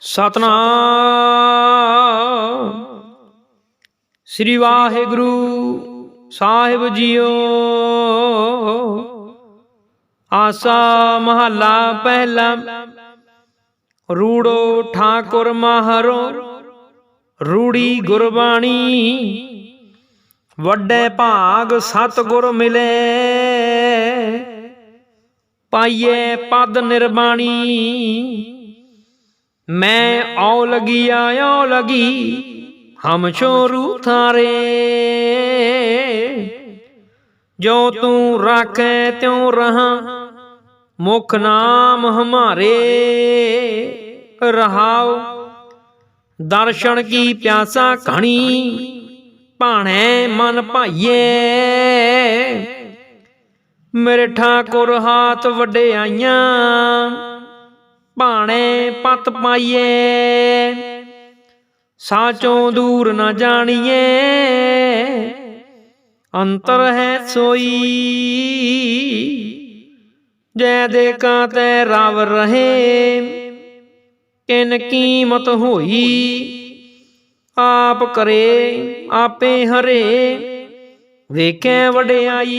ਸਤਨਾਮ। ਸ੍ਰੀ ਵਾਹਿਗੁਰੂ ਸਾਹਿਬ ਜੀਓ। ਆਸਾ ਮਹੱਲਾ ਪਹਿਲਾ। ਰੂੜੋ ਠਾਕੁਰ ਮਾਹਰੋ। ਰੂੜੀ ਗੁਰਬਾਣੀ। ਵੱਡੇ ਭਾਗ ਸਤਿਗੁਰ ਮਿਲੇ। ਪਾਈਏ ਪਦ ਨਿਰਬਾਣੀ। ਮੈਂ ਔ ਲਗੀ ਆਇਓ ਲਗੀ, ਹਮ ਛੋਰੂ ਥਾਰੇ। ਜੋ ਤੂੰ ਰਾਖੈ ਤਿਉ ਰਹਾ, ਮੁਖ ਨਾਮ ਹਮਾਰੇ। ਰਹਾਉ ਦਰਸ਼ਨ ਕੀ ਪਿਆਸਾ ਘਣੀ, ਭਾਣੇ ਮਨ ਭਾਈਏ। ਮੇਰੇ ਠਾਕੁਰ ਹਾਥ ਵਡਿਆਈਆਂ ਭਾਣੇ ਪਤ ਪਾਈਏ। ਸਾਚੋਂ ਦੂਰ ਨਾ ਜਾਣੀਏ। ਅੰਤਰ ਹੈ ਸੋਈ। ਜੈ ਦੇ ਕਾ ਤੈ ਰਵ ਰਹੇ। ਕਿਨ ਕੀਮਤ ਹੋਈ? ਆਪ ਕਰੇ, ਆਪੇ ਹਰੇ। ਵੇਖੈ ਵਡਿਆਈ।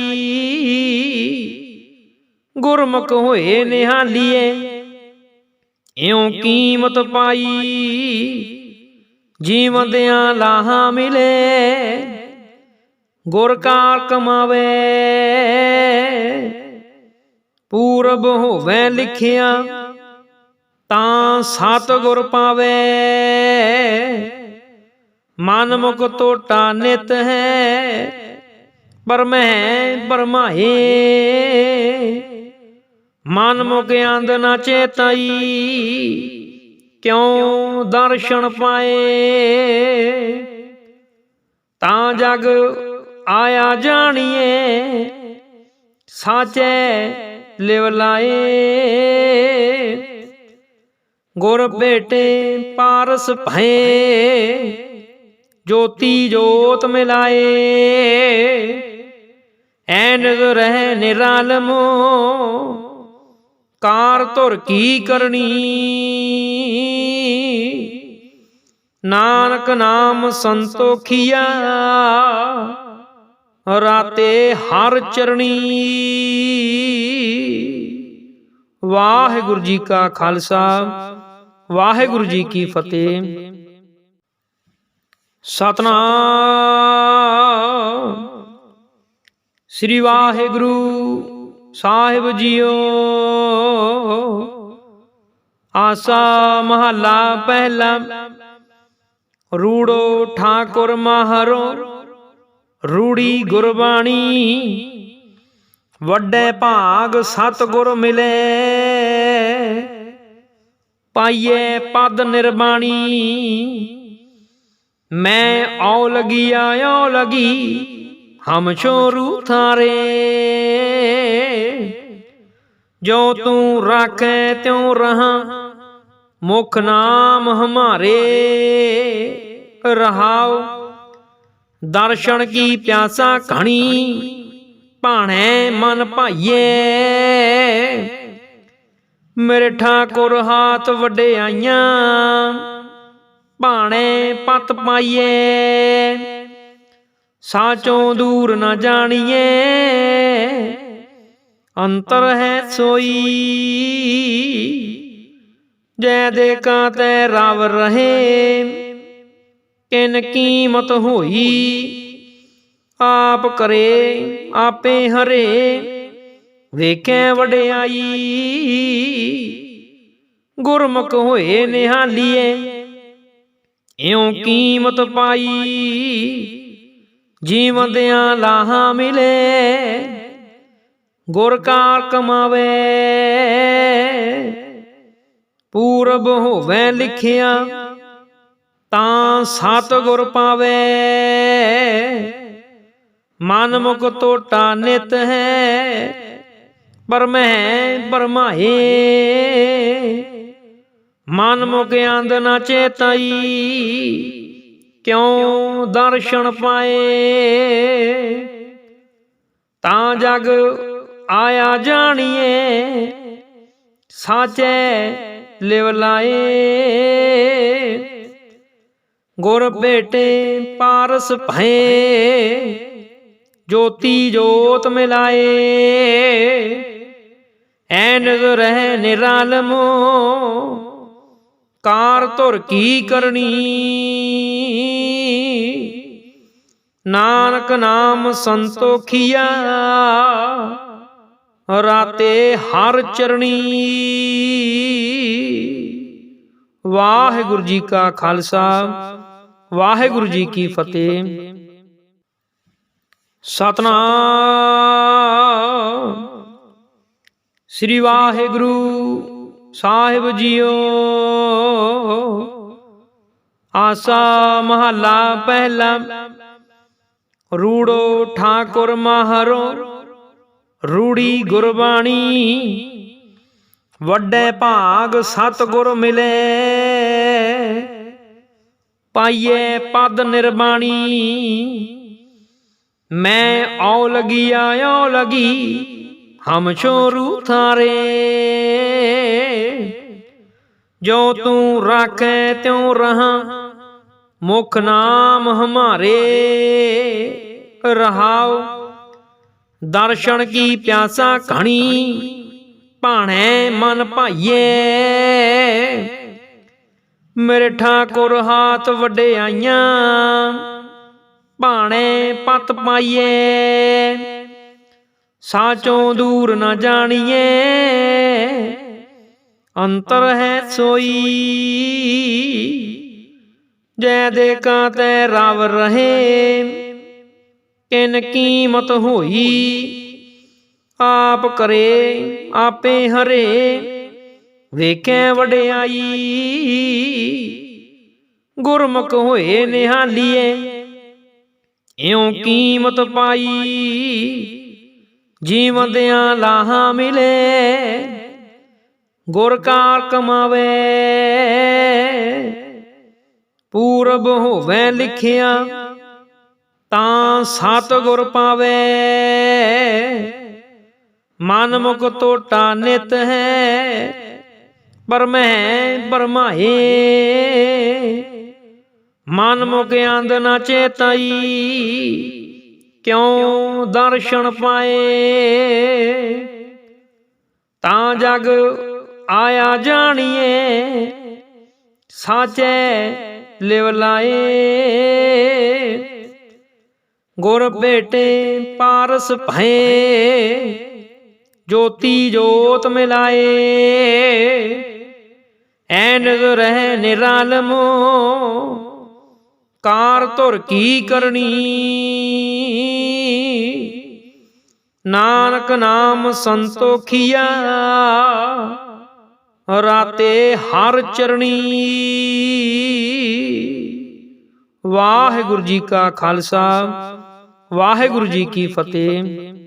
ਗੁਰਮੁਖ ਹੋਏ ਨਿਹਾਲੀਏ। ਇਉਂ ਕੀਮਤ ਪਾਈ, ਜੀਵਦਿਆਂ ਲਾਹਾ ਮਿਲੇ, ਗੁਰ ਕਾਰ ਕਮਾਵੇ। ਪੂਰਬ ਹੋਵੇ ਲਿਖਿਆ, ਤਾਂ ਸਤ ਗੁਰ ਪਾਵੇ। ਮਨ ਮੁਖ ਟੋਟਾ ਨਿਤ ਹੈ, ਪਰ ਮੈਂ ਬਰਮਾਏ। ਮਨ ਮੁਖ ਆਂਦ ਨਾ ਚੇਤਈ। ਕਿਉ ਦਰਸ਼ਨ ਪਾਏ? ਤਾਂ ਜਗ ਆਇਆ ਜਾਣੀਏ, ਸਾਚੇ ਲਿਵ ਲਾਏ। ਗੁਰ ਬੇਟੇ ਪਾਰਸ ਭਏ, ਜੋਤੀ ਜੋਤ ਮਿਲਾਏ। ਐਨਦ ਰਹਿ ਨਿਰਾਲਮੋ ਕਾਰ ਧੁਰ ਕੀ ਕਰਨੀ? ਨਾਨਕ ਨਾਮ ਸੰਤੋਖੀਆ ਰਾਤੇ ਹਰ ਚਰਣੀ। ਵਾਹਿਗੁਰੂ ਜੀ ਕਾ ਖਾਲਸਾ। ਵਾਹਿਗੁਰੂ ਜੀ ਕੀ ਫਤਿਹ। ਸਤਨਾਮ। ਸ੍ਰੀ ਵਾਹਿਗੁਰੂ ਸਾਹਿਬ ਜੀਓ। ਆਸਾ ਮਹੱਲਾ ਪਹਿਲਾ। ਰੂੜੋ ਠਾਕੁਰ ਮਾਹਰੋ, ਰੂੜੀ ਗੁਰਬਾਣੀ। ਵੱਡੇ ਭਾਗ ਸਤਿਗੁਰ ਮਿਲੇ। ਪਾਈਏ ਪਦ ਨਿਰਬਾਣੀ। ਮੈਂ ਔ ਲਗੀ ਆਇਓ ਲਗੀ ਹਮ ਛੋਰੂ ਥਾਰੇ। ਜੋ ਤੂੰ ਰਾਖੈ ਤਿਉ ਰਹਾ, ਮੁਖ ਨਾਮ ਹਮਾਰੇ ਰਹਾਉ। ਦਰਸ਼ਨ ਕੀ ਪਿਆਸਾ ਘਣੀ, ਭਾਣੇ ਮਨ ਭਾਈਏ ਮੇਰੇ ਠਾਕੁਰ ਹਾਥ ਵਡਿਆਈਆਂ ਭਾਣੇ ਪਤ ਪਾਈਏ ਸਾਚੋਂ ਦੂਰ ਨਾ ਜਾਣੀਏ ਅੰਤਰ ਹੈ ਸੋਈ। ਜੈ ਦੇ ਕਾ ਤੈ ਰਵ ਰਹੇ। ਕਿਨ ਕੀਮਤ ਹੋਈ? ਆਪ ਕਰੇ, ਆਪੇ ਹਰੇ। ਵੇਖੈ ਵਡਿਆਈ। ਗੁਰਮੁਖ ਹੋਏ ਨਿਹਾਲੀਏ ਇਉਂ ਕੀਮਤ ਪਾਈ। ਜੀਵਦਿਆਂ ਲਾਹਾ ਮਿਲੇ। ਗੁਰ ਕਾਰ ਕਮਾਵੇ। ਪੂਰਬ ਹੋਵੇ ਲਿਖਿਆ, ਤਾਂ ਸਤ ਗੁਰ ਪਾਵੇ। ਮਨ ਮੁਖ ਟੋਟਾ ਨਿਤ ਹੈ, ਪਰ ਮੈਂ ਮਨ ਮੁਖ ਆਂਦ ਨਾ ਚੇਤਈ, ਕਿਉ ਦਰਸ਼ਨ ਪਾਏ? ਤਾਂ ਜਗ ਆਇਆ ਜਾਣੀਏ, ਸਾਚੇ ਲਿਵ ਲਾਏ। ਗੁਰ ਬੇਟੇ ਪਾਰਸ ਭਏ, ਜੋਤੀ ਜੋਤ ਮਿਲਾਏ। ਐਨਜ ਰਹਿ ਨਿਰਾਲਮੋ, ਕਾਰ ਧੁਰ ਕੀ ਕਰਨੀ। ਨਾਨਕ ਨਾਮ ਸੰਤੋਖੀਆ ਰਾਤੇ ਹਰ ਚਰਣੀ। ਵਾਹਿਗੁਰੂ ਜੀ ਕਾ ਖਾਲਸਾ, ਵਾਹਿਗੁਰੂ ਜੀ ਕੀ ਫਤਿਹ। ਸਤਨਾਮ। ਸ੍ਰੀ ਵਾਹਿਗੁਰੂ ਸਾਹਿਬ ਜੀਓ। ਆਸਾ ਮਹੱਲਾ ਪਹਿਲਾ। ਰੂੜੋ ਠਾਕੁਰ ਮਹਰੋ। ਰੂੜੀ ਗੁਰਬਾਣੀ। ਵੱਡੇ ਭਾਗ ਸਤਿਗੁਰ ਮਿਲੇ। ਪਾਈਏ ਪਦ ਨਿਰਬਾਣੀ। ਮੈਂ ਔ ਲਗੀ ਆਇਓ ਲਗੀ। ਹਮ ਛੋਰੂ ਥਾਰੇ। ਜੋ ਤੂੰ ਰਾਖੈ ਤਿਉ ਰਹਾ। ਮੁਖ ਨਾਮ ਹਮਾਰੇ। ਰਹਾਉ ਦਰਸ਼ਨ ਕੀ ਪਿਆਸਾ ਘਣੀ? ਭਾਣੇ ਮਨ ਭਾਈਏ ਮੇਰੇ ਠਾਕੁਰ ਹਾਥ ਵਡਿਆਈਆਂ ਭਾਣੇ ਪਤ ਪਾਈਏ ਸਾਚੋਂ ਦੂਰ ਨਾ ਜਾਣੀਏ ਅੰਤਰ ਹੈ ਸੋਈ। ਜੈ ਦੇ ਕਾ ਤੈ ਰਵ ਰਹੇ ਕਿਨ ਕੀਮਤ ਹੋਈ? ਆਪ ਕਰੇ, ਆਪੇ ਹਰੇ। ਵੇਖੈ ਵਡਿਆਈ। ਗੁਰਮੁਖ ਹੋਏ ਨਿਹਾਲੀਏ ਇਉਂ ਕੀਮਤ ਪਾਈ। ਜੀਵਦਿਆਂ ਲਾਹਾ ਮਿਲੇ। ਗੁਰਕਾਰ ਕਮਾਵੇ। ਪੂਰਬ ਹੋਵੇ ਲਿਖਿਆ। ਤਾਂ ਸਤਿਗੁਰ ਪਾਵੇ। ਮਨ ਮੁਖ ਟੋਟਾ ਨਿਤ ਹੈ, ਪਰ ਮੈਂ ਮਨ ਮੁਖ ਆਂਦ ਨਾ ਚੇਤਾਈ, ਕਿਉ ਦਰਸ਼ਨ ਪਾਏ? ਤਾਂ ਜਗ ਆਇਆ ਜਾਣੀਏ, ਸਾਚੇ ਲਿਵ ਲਾਏ। ਗੁਰ ਬੇਟੇ ਪਾਰਸ ਭਏ, ਜੋਤੀ ਜੋਤ ਮਿਲਾਏ। ਐਨਜ ਰਹਿ ਨਿਰਾਲਮੋ, ਕਾਰ ਧੁਰ ਕੀ ਕਰਨੀ। ਨਾਨਕ ਨਾਮ ਸੰਤੋਖੀਆ, ਰਾਤੇ ਹਰ ਚਰਣੀ। ਵਾਹਿਗੁਰੂ ਜੀ ਕਾ ਖਾਲਸਾ। ਵਾਹਿਗੁਰੂ ਜੀ ਕੀ ਫਤਿਹ।